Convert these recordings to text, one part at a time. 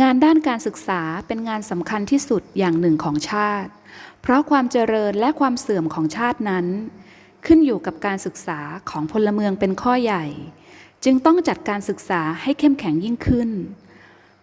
งานด้านการศึกษาเป็นงานสำคัญที่สุดอย่างหนึ่งของชาติ เพราะความเจริญและความเสื่อมของชาตินั้น ขึ้นอยู่กับการศึกษาของพลเมืองเป็นข้อใหญ่ จึงต้องจัดการศึกษาให้เข้มแข็งยิ่งขึ้น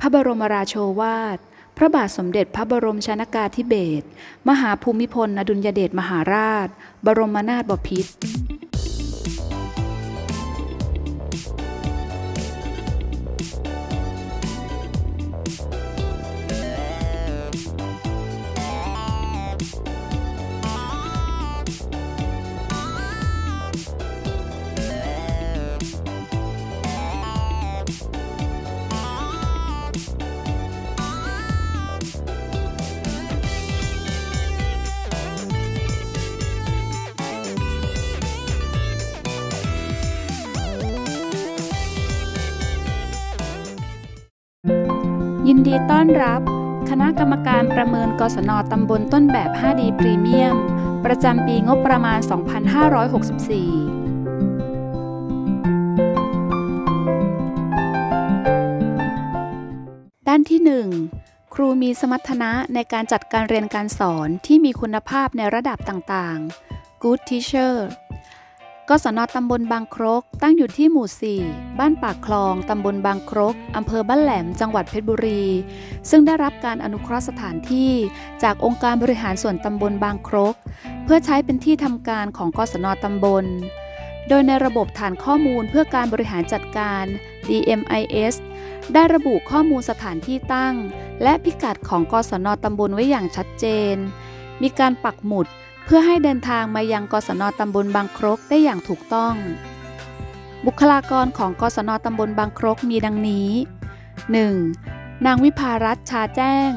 พระบรมราโชวาท พระบาทสมเด็จพระบรมชนากาธิเบศรมหาภูมิพลอดุลยเดชมหาราช บรมนาถบพิตร ดีต้อนรับ คณะกรรมการประเมินกศนตำบลต้นแบบ 5D พรีเมียม ประจำปีงบประมาณ 2564ด้านที่ 1 ครูมีสมรรถนะในการจัดการเรียนการสอนที่มีคุณภาพในระดับต่างๆ Good Teacher กศนตำบลบางครก ตั้งอยู่ที่หมู่ 4 บ้านปากคลอง ตำบลบางครก อำเภอบ้านแหลม จังหวัดเพชรบุรี ซึ่งได้รับการอนุเคราะห์สถานที่จากองค์การบริหารส่วนตำบลบางครก เพื่อใช้เป็นที่ทำการของกศนตำบล โดยในระบบฐานข้อมูลเพื่อการบริหารจัดการ DMIS ได้ระบุข้อมูลสถานที่ตั้ง และพิกัดของกศนตำบลไว้อย่างชัดเจน มีการปักหมุด เพื่อให้เดินทางมายังกศนตำบลบางครกได้อย่างถูกต้อง บุคลากรของกศนตำบลบางครกมีดังนี้ 1. นางวิภารัตชาแจ้ง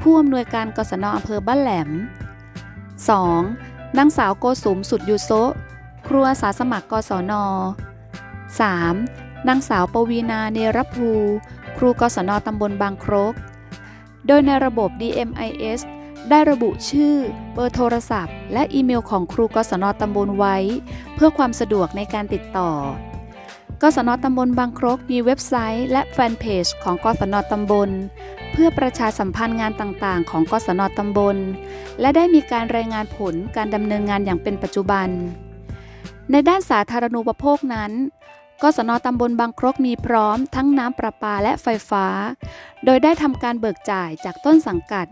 ผู้อำนวยการกศนอำเภอบ้านแหลม 2. นางสาวโกสุมสุดยูโซครูอาสาสมัครกศน 3. นางสาวปวีนาเนรภู ครูกศนตำบลบางครก โดยในระบบ DMIS ได้ระบุชื่อ เบอร์โทรศัพท์ และอีเมลของครูกศนตำบลไว้ เพื่อความสะดวกในการติดต่อกศนตำบลบางครกมีเว็บไซต์ และแฟนเพจของกศนตำบล เพื่อประชาสัมพันธ์งานต่างๆ ของกศนตำบล และได้มีการรายงานผลการดำเนินงานอย่างเป็นปัจจุบัน ในด้านสาธารณูปโภคนั้นกศนตำบลบางครกมีพร้อมทั้งน้ำประปาและไฟฟ้า โดยได้ทำการเบิกจ่ายจากต้นสังกัด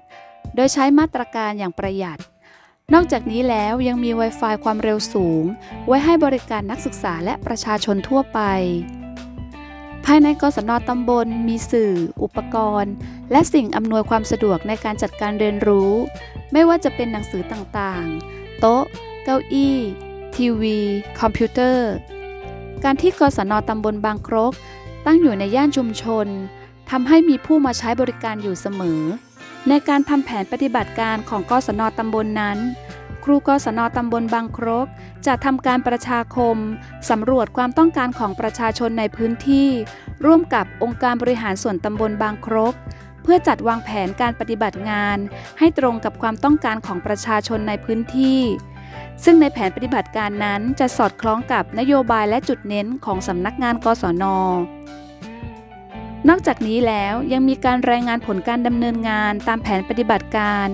โดยใช้มาตรการอย่างประหยัด นอกจากนี้แล้วยังมี Wi-Fi ความเร็วสูง ไว้ให้บริการนักศึกษาและประชาชนทั่วไป ภายในกศนตำบล มีสื่อ อุปกรณ์ และสิ่งอำนวยความสะดวกในการจัดการเรียนรู้ ไม่ว่าจะเป็นหนังสือต่างๆ โต๊ะ เก้าอี้ ทีวี คอมพิวเตอร์ การที่กศนตำบลบางครกตั้งอยู่ในย่านชุมชนทำให้มีผู้มาใช้บริการอยู่เสมอ ในการทำแผนปฏิบัติการของกศนตำบลนนั้น ครูกศนตำบลบางครกจะทำการประชาคมสำรวจความต้องการของประชาชนในพื้นที่ ร่วมกับองค์การบริหารส่วนตำบลบางครก เพื่อจัดวางแผนการปฏิบัติงาน ให้ตรงกับความต้องการของประชาชนในพื้นที่ ซึ่งในแผนปฏิบัติการนั้นจะสอดคล้องกับนโยบายและจุดเน้นของสำนักงานกศน นอกจากนี้แล้วยังมีการรายงานผลการดำเนินงานตามแผนปฏิบัติการ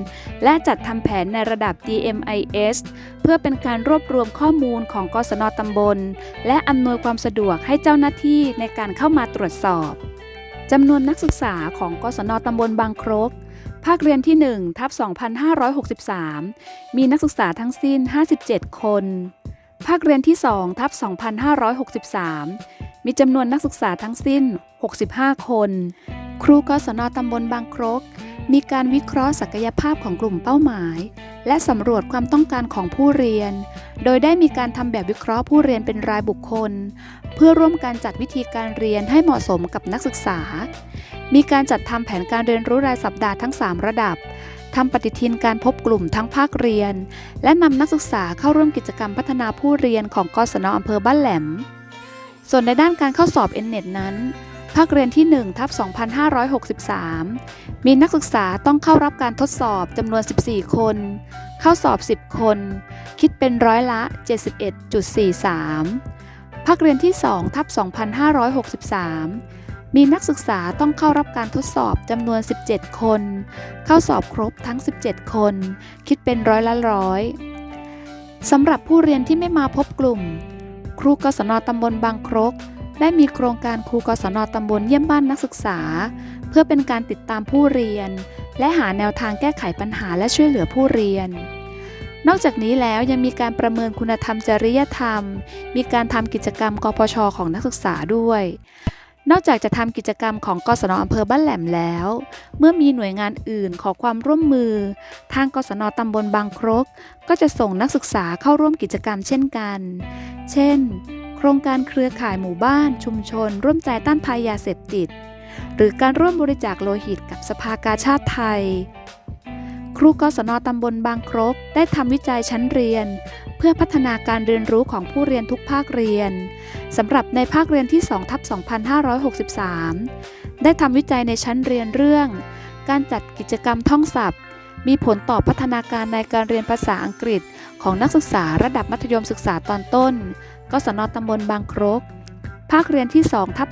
และจัดทำแผนในระดับ DMIS เพื่อเป็นการรวบรวมข้อมูลของกศนตำบล และอำนวยความสะดวกให้เจ้าหน้าที่ในการเข้ามาตรวจสอบจำนวนนักศึกษาของกศนตำบลบางครก ภาคเรียนที่1ทับ 2563 มีนักศึกษาทั้งสิ้น 57 คน ภาคเรียนที่2ทับ2563 มีจำนวนนักศึกษาทั้งสิ้น 65 คน ครูกศนตำบลบางครก มีการวิเคราะห์ศักยภาพของกลุ่มเป้าหมาย และสำรวจความต้องการของผู้เรียน โดยได้มีการทำแบบวิเคราะห์ผู้เรียนเป็นรายบุคคล เพื่อร่วมการจัดวิธีการเรียนให้เหมาะสมกับนักศึกษา มีการจัดทำแผนการเรียนรู้รายสัปดาห์ทั้ง 3 ระดับ ทำปฏิทินการพบกลุ่มทั้งภาคเรียน และนำนักศึกษาเข้าร่วมกิจกรรมพัฒนาผู้เรียนของกศนอำเภอบ้านแหลม ส่วนในด้านการเข้าสอบ n n e t นั้น ภาคเรียนที่1ทับ2563 มีนักศึกษาต้องเข้ารับการทดสอบจำนวน 14 คน เข้าสอบ 10 คน คิดเป็นร้อยละ 71.43 ภาคเรียนที่2ทับ2563 มีนักศึกษาต้องเข้ารับการทดสอบจำนวน 17 คน เข้าสอบครบทั้ง 17 คน คิดเป็นร้อยละร้อยสำหรับผู้เรียนที่ไม่มาพบกลุ่ม ครูกศนตำบลบางครก ได้มีโครงการครูกศนตำบลเยี่ยมบ้านนักศึกษา เพื่อเป็นการติดตามผู้เรียน และหาแนวทางแก้ไขปัญหาและช่วยเหลือผู้เรียน นอกจากนี้แล้วยังมีการประเมินคุณธรรมจริยธรรม มีการทำกิจกรรมกพชของนักศึกษาด้วย นอกจากจะทำกิจกรรมของกศนอำเภอบ้านแหลมแล้ว เมื่อมีหน่วยงานอื่นขอความร่วมมือ ทางกศนตำบลบางครก ก็จะส่งนักศึกษาเข้าร่วมกิจกรรมเช่นกัน เช่น โครงการเครือข่ายหมู่บ้าน ชุมชน ร่วมใจต้านภัยยาเสพติด หรือการร่วมบริจาคโลหิตกับสภากาชาติไทย ครูกศนตำบลบางครก ได้ทำวิจัยชั้นเรียน เพื่อพัฒนาการเรียนรู้ของผู้เรียนทุกภาคเรียนสำหรับในภาคเรียนที่2ทับ2563 ได้ทำวิจัยในชั้นเรียนเรื่อง การจัดกิจกรรมท่องศัพท์ มีผลต่อพัฒนาการในการเรียนภาษาอังกฤษ ของนักศึกษาระดับมัธยมศึกษาตอนต้นกศนตำบลบางครกภาคเรียนที่2ทับ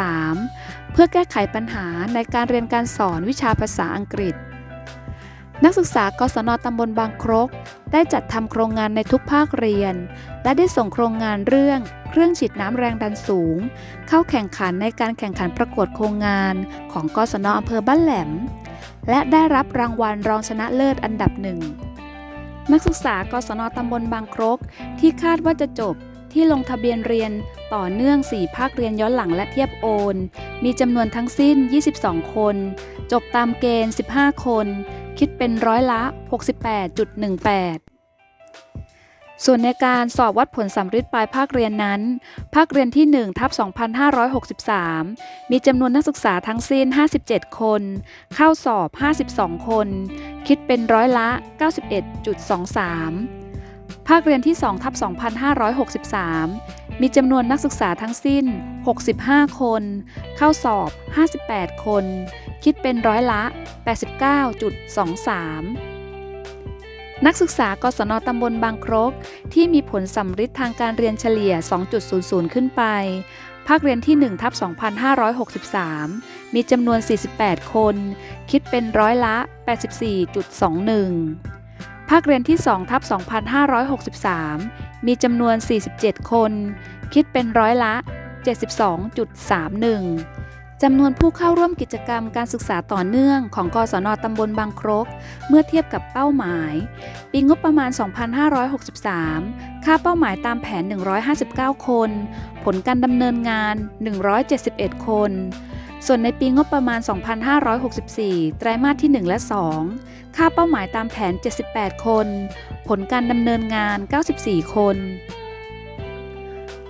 2563 เพื่อแก้ไขปัญหาในการเรียนการสอนวิชาภาษาอังกฤษ นักศึกษากศนตำบลบางครก ได้จัดทำโครงงานในทุกภาคเรียน และได้ส่งโครงงานเรื่อง เครื่องฉีดน้ำแรงดันสูง เข้าแข่งขันในการแข่งขันประกวดโครงงาน ของกศนอำเภอบ้านแหลม และได้รับรางวัลรองชนะเลิศอันดับหนึ่งนักศึกษากศนตำบลบางครกที่คาดว่าจะจบ ที่ลงทะเบียนเรียนต่อเนื่อง 4 ภาคเรียนย้อนหลังและเทียบโอน มีจำนวนทั้งสิ้น 22 คน จบตามเกณฑ์ 15 คน คิดเป็นร้อยละ 68.18ส่วนในการสอบวัดผลสำริดปลายภาคเรียนนั้น ภาคเรียนที่ 1 ทับ 2563 มีจำนวนนักศึกษาทั้งสิ้น 57 คน เข้าสอบ 52 คน คิดเป็นร้อยละ 91.23 ภาคเรียนที่2ทับ2563 มีจำนวนนักศึกษาทั้งสิ้น 65 คน เข้าสอบ 58 คน คิดเป็นร้อยละ 89.23นักศึกษากศนตำบลบางครก ที่มีผลสำริดทางการเรียนเฉลี่ย 2.00 ขึ้นไป ภาคเรียนที่1ทับ2563 มีจำนวน 48 คน คิดเป็นร้อยละ 84.21 ภาคเรียนที่2ทับ2563 มีจำนวน 47 คน คิดเป็นร้อยละ 72.31 จำนวนผู้เข้าร่วมกิจกรรมการศึกษาต่อเนื่องของกศนตำบลบางครก เมื่อเทียบกับเป้าหมาย ปีงบประมาณ 2563 ค่าเป้าหมายตามแผน 159 คน ผลการดำเนินงาน 171 คน ส่วนในปีงบประมาณ 2564 ไตรมาสที่ 1 และ 2 ค่าเป้าหมายตามแผน 78 คน ผลการดำเนินงาน 94 คน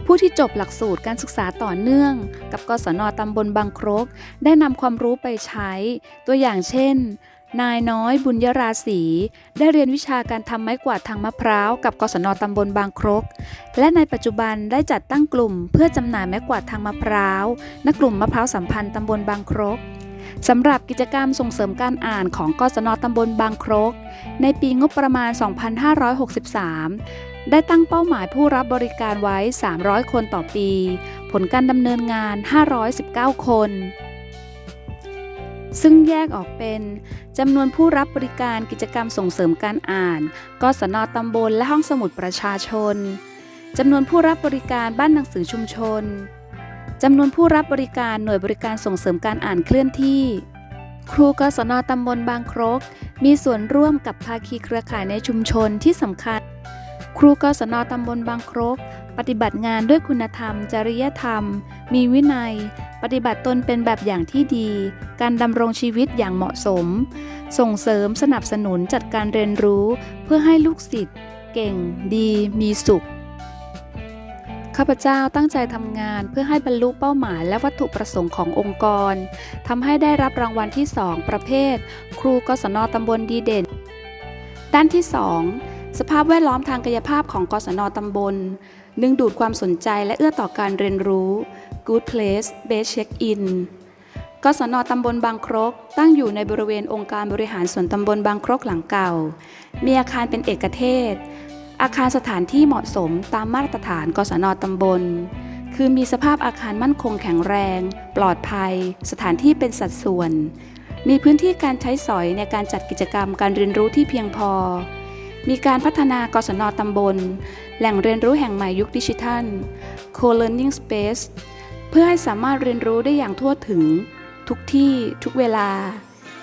ผู้ที่จบหลักสูตรการศึกษาต่อเนื่อง กับกศนตำบลบางครก ได้นำความรู้ไปใช้ ตัวอย่างเช่น นายน้อยบุญยราศีได้เรียนวิชาการทำไม้กวาดทางมะพร้าวกับกศนตำบลบางครก และในปัจจุบันได้จัดตั้งกลุ่มเพื่อจำหน่ายไม้กวาดทางมะพร้าวณกลุ่มมะพร้าวสัมพันธ์ตำบลบางครกสำหรับกิจกรรมส่งเสริมการอ่านของกศนตำบลบางครก ในปีงบประมาณ 2563ได้ตั้งเป้าหมายผู้รับบริการไว้ 300 คนต่อปี ผลการดำเนินงาน 519 คน ซึ่งแยกออกเป็นจำนวนผู้รับบริการกิจกรรมส่งเสริมการอ่านกศนตำบลและห้องสมุดประชาชนจำนวนผู้รับบริการบ้านหนังสือชุมชนจำนวนผู้รับบริการหน่วยบริการส่งเสริมการอ่านเคลื่อนที่ ครูกศนตำบลบางครก มีส่วนร่วมกับภาคีเครือข่ายในชุมชนที่สำคัญ ครูกศนตำบลบางครก ปฏิบัติงานด้วยคุณธรรม จริยธรรม มีวินัย ปฏิบัติตนเป็นแบบอย่างที่ดี การดำรงชีวิตอย่างเหมาะสม ส่งเสริมสนับสนุนจัดการเรียนรู้ เพื่อให้ลูกศิษย์ เก่ง ดี มีสุข ข้าพเจ้าตั้งใจทำงานเพื่อให้บรรลุเป้าหมายและวัตถุประสงค์ขององค์กรทำให้ได้รับรางวัลที่ 2 ประเภท ครูกศนตำบลดีเด่น ด้านที่ 2สภาพแวดล้อมทางกายภาพของกศนตำบล ดึงดูดความสนใจและเอื้อต่อการเรียนรู้ Good Place Base Check In กศนตำบลบางครกตั้งอยู่ในบริเวณองค์การบริหารส่วนตำบลบางครกหลังเก่า มีอาคารเป็นเอกเทศ อาคารสถานที่เหมาะสมตามมาตรฐานกศนตำบล คือมีสภาพอาคารมั่นคงแข็งแรง ปลอดภัย สถานที่เป็นสัดส่วน มีพื้นที่การใช้สอยในการจัดกิจกรรมการเรียนรู้ที่เพียงพอ มีการพัฒนากศนตำบล แหล่งเรียนรู้แห่งใหม่ยุคดิจิทัล Co-learning Space เพื่อให้สามารถเรียนรู้ได้อย่างทั่วถึง ทุกที่ทุกเวลา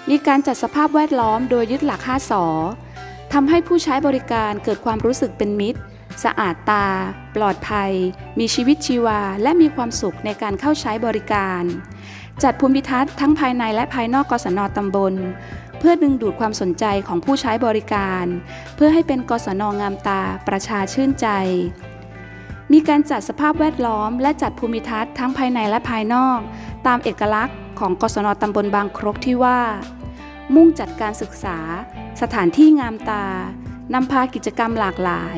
มีการจัดสภาพแวดล้อมโดยยึดหลัก 5สอทำให้ผู้ใช้บริการเกิดความรู้สึกเป็นมิตร สะอาดตา ปลอดภัย มีชีวิตชีวา และมีความสุขในการเข้าใช้บริการ จัดภูมิทัศน์ทั้งภายในและภายนอกกศนตำบล เพื่อดึงดูดความสนใจของผู้ใช้บริการ เพื่อให้เป็นกศนงามตาประชาชื่นใจ มีการจัดสภาพแวดล้อม และจัดภูมิทัศน์ทั้งภายในและภายนอก ตามเอกลักษณ์ของกศนตำบลบางครกที่ว่า มุ่งจัดการศึกษา สถานที่งามตานำพากิจกรรมหลากหลาย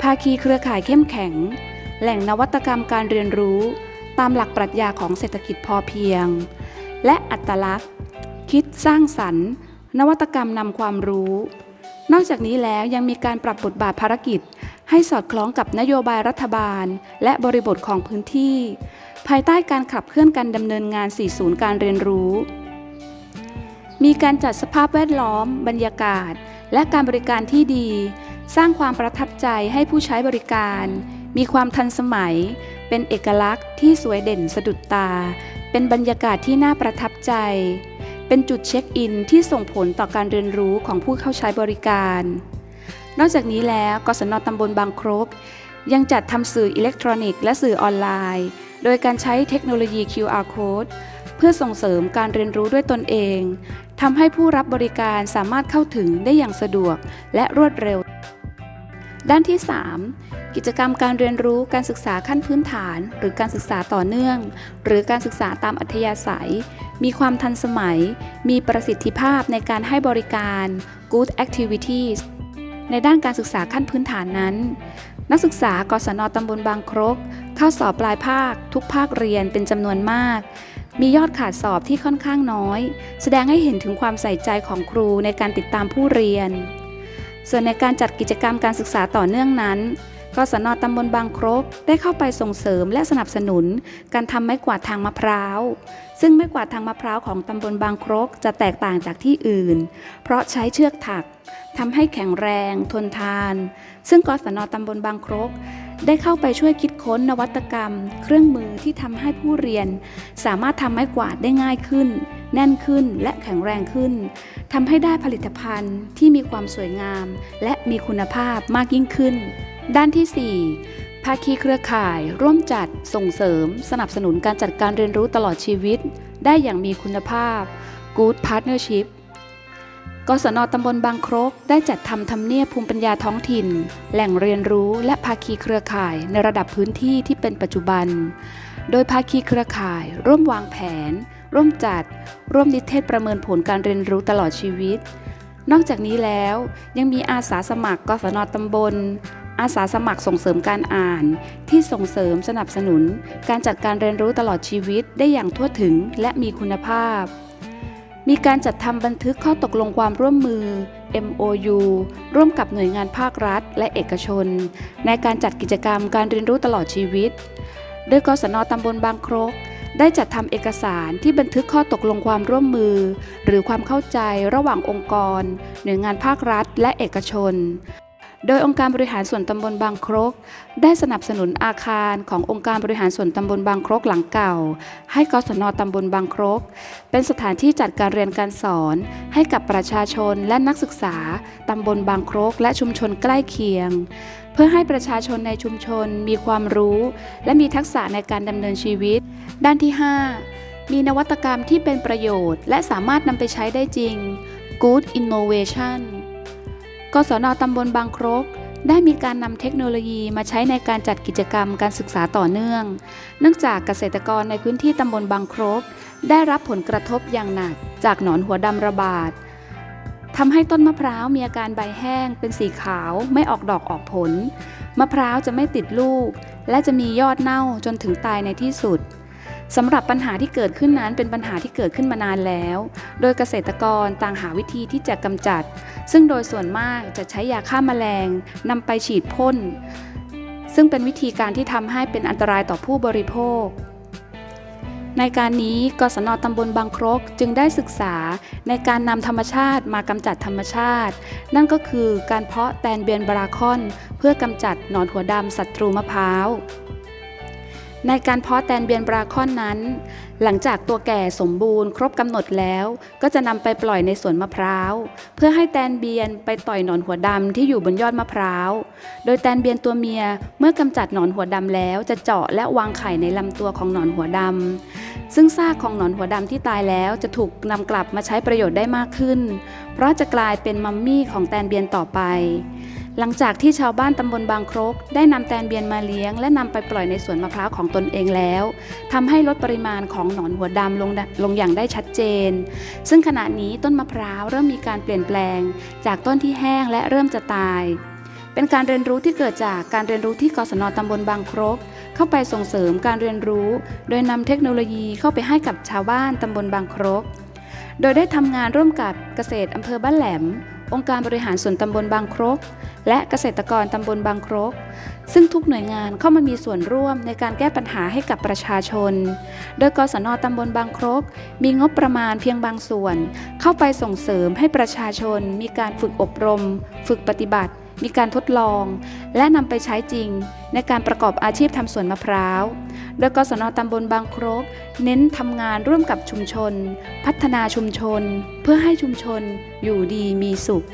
ภาคีเครือข่ายเข้มแข็ง แหล่งนวัตกรรมการเรียนรู้ ตามหลักปรัชญาของเศรษฐกิจพอเพียง และอัตลักษณ์ คิดสร้างสรรค์ นวัตกรรมนำความรู้ นอกจากนี้แล้วยังมีการปรับบทบาทภารกิจ ให้สอดคล้องกับนโยบายรัฐบาล และบริบทของพื้นที่ ภายใต้การขับเคลื่อนการดำเนินงาน 4 ศูนย์การเรียนรู้ มีการจัดสภาพแวดล้อม บรรยากาศ และการบริการที่ดี สร้างความประทับใจให้ผู้ใช้บริการ มีความทันสมัย เป็นเอกลักษณ์ที่สวยเด่นสะดุดตา เป็นบรรยากาศที่น่าประทับใจ เป็นจุดเช็คอินที่ส่งผลต่อการเรียนรู้ของผู้เข้าใช้บริการ นอกจากนี้แล้วกศนตำบลบางครก ยังจัดทำสื่ออิเล็กทรอนิกส์และสื่อออนไลน์ โดยการใช้เทคโนโลยี QR code เพื่อส่งเสริมการเรียนรู้ด้วยตนเองทำให้ผู้รับบริการสามารถเข้าถึงได้อย่างสะดวกและรวดเร็ว ด้านที่ 3 กิจกรรมการเรียนรู้การศึกษาขั้นพื้นฐาน หรือการศึกษาต่อเนื่อง หรือการศึกษาตามอัธยาศัย มีความทันสมัย มีประสิทธิภาพในการให้บริการ Good Activities ในด้านการศึกษาขั้นพื้นฐานนั้น นักศึกษากศนตำบลบางครก เข้าสอบปลายภาค ทุกภาคเรียนเป็นจำนวนมาก มียอดขาดสอบที่ค่อนข้างน้อย แสดงให้เห็นถึงความใส่ใจของครูในการติดตามผู้เรียน ส่วนในการจัดกิจกรรมการศึกษาต่อเนื่องนั้น กศนตำบลบางครกได้เข้าไปส่งเสริมและสนับสนุน การทำไม้กวาดทางมะพร้าว ซึ่งไม้กวาดทางมะพร้าวของตำบลบางครกจะแตกต่างจากที่อื่น เพราะใช้เชือกถักทำให้แข็งแรง ทนทาน ซึ่งกศนตำบลบางครกได้เข้าไปช่วยคิดค้นนวัตกรรม เครื่องมือที่ทำให้ผู้เรียน สามารถทำไม้กวาดได้ง่ายขึ้น แน่นขึ้นและแข็งแรงขึ้นทำให้ได้ผลิตภัณฑ์ที่มีความสวยงาม และมีคุณภาพมากยิ่งขึ้น ด้านที่ 4 ภาคีเครือข่าย ร่วมจัดส่งเสริม สนับสนุนการจัดการเรียนรู้ตลอดชีวิต ได้อย่างมีคุณภาพ Good Partnership กศนตำบลบางครกได้จัดทำทำเนียบภูมิปัญญาท้องถิ่น แหล่งเรียนรู้และภาคีเครือข่ายในระดับพื้นที่ที่เป็นปัจจุบัน โดยภาคีเครือข่าย ร่วมวางแผน ร่วมจัด ร่วมนิเทศประเมินผลการเรียนรู้ตลอดชีวิต นอกจากนี้แล้วยังมีอาสาสมัครกศนตำบล อาสาสมัครส่งเสริมการอ่าน ที่ส่งเสริมสนับสนุน การจัดการเรียนรู้ตลอดชีวิตได้อย่างทั่วถึงและมีคุณภาพ มีการจัดทำบันทึกข้อตกลงความร่วมมือ MOU ร่วมกับหน่วยงานภาครัฐ และเอกชน ในการจัดกิจกรรมการเรียนรู้ตลอดชีวิต โดยกศนตำบลบางครกได้จัดทำเอกสารที่บันทึกข้อตกลงความร่วมมือ หรือความเข้าใจระหว่างองค์กร หน่วยงานภาครัฐ และเอกชน โดยองค์การบริหารส่วนตำบลบางครก ได้สนับสนุนอาคารขององค์การบริหารส่วนตำบลบางครกหลังเก่า ให้กศนตำบลบางครก เป็นสถานที่จัดการเรียนการสอน ให้กับประชาชนและนักศึกษาตำบลบางครก และชุมชนใกล้เคียง เพื่อให้ประชาชนในชุมชนมีความรู้ และมีทักษะในการดำเนินชีวิต ด้านที่ 5 มีนวัตกรรมที่เป็นประโยชน์ และสามารถนำไปใช้ได้จริง Good Innovation กศนตำบลบางครก ได้มีการนำเทคโนโลยีมาใช้ในการจัดกิจกรรมการศึกษาต่อเนื่อง เนื่องจากเกษตรกรในพื้นที่ตำบลบางครก ได้รับผลกระทบอย่างหนัก จากหนอนหัวดำระบาดทำให้ต้นมะพร้าวมีอาการใบแห้ง เป็นสีขาวไม่ออกดอกออกผล มะพร้าวจะไม่ติดลูก และจะมียอดเน่าจนถึงตายในที่สุด สำหรับปัญหาที่เกิดขึ้นนั้นเป็นปัญหาที่เกิดขึ้นมานานแล้ว โดยเกษตรกรต่างหาวิธีที่จะกำจัด ซึ่งโดยส่วนมากจะใช้ยาฆ่าแมลงนำไปฉีดพ่น ซึ่งเป็นวิธีการที่ทำให้เป็นอันตรายต่อผู้บริโภค ในการนี้กศนตำบลบางครกจึงได้ศึกษาในการนำธรรมชาติมากำจัดธรรมชาติ นั่นก็คือการเพาะแตนเบียนบราคอน เพื่อกำจัดหนอนหัวดำศัตรูมะพร้าว ในการเพาะแตนเบียนบราคอนนั้น หลังจากตัวแก่สมบูรณ์ครบกำหนดแล้ว ก็จะนำไปปล่อยในสวนมะพร้าว เพื่อให้แตนเบียนไปต่อยหนอนหัวดำที่อยู่บนยอดมะพร้าว โดยแตนเบียนตัวเมียเมื่อกำจัดหนอนหัวดำแล้ว จะเจาะและวางไข่ในลำตัวของหนอนหัวดำซึ่งซากของหนอนหัวดำที่ตายแล้วจะถูกนำกลับมาใช้ประโยชน์ได้มากขึ้น เพราะจะกลายเป็นมัมมี่ของแตนเบียนต่อไป หลังจากที่ชาวบ้านตำบลบางครก ได้นำแตนเบียนมาเลี้ยง และนำไปปล่อยในสวนมะพร้าวของตนเองแล้วทำให้ลดปริมาณของหนอนหัวดำลงลงอย่างได้ชัดเจน ซึ่งขณะนี้ต้นมะพร้าวเริ่มมีการเปลี่ยนแปลง จากต้นที่แห้งและเริ่มจะตาย เป็นการเรียนรู้ที่เกิดจากการเรียนรู้ที่กศนตำบลบางครก เข้าไปส่งเสริมการเรียนรู้ โดยนำเทคโนโลยีเข้าไปให้กับชาวบ้านตำบลบางครก โดยได้ทำงานร่วมกับเกษตรอำเภอบ้านแหลม องค์การบริหารส่วนตำบลบางครก และเกษตรกรตำบลบางครก ซึ่งทุกหน่วยงานเข้ามามีส่วนร่วมในการแก้ปัญหาให้กับประชาชน โดยกศนตำบลบางครก มีงบประมาณเพียงบางส่วน เข้าไปส่งเสริมให้ประชาชนมีการฝึกอบรม ฝึกปฏิบัติ มีการทดลอง และนำไปใช้จริง ในการประกอบอาชีพทำสวนมะพร้าว โดยกศนตำบลบางครก เน้นทำงานร่วมกับชุมชน พัฒนาชุมชน เพื่อให้ชุมชนอยู่ดีมีสุข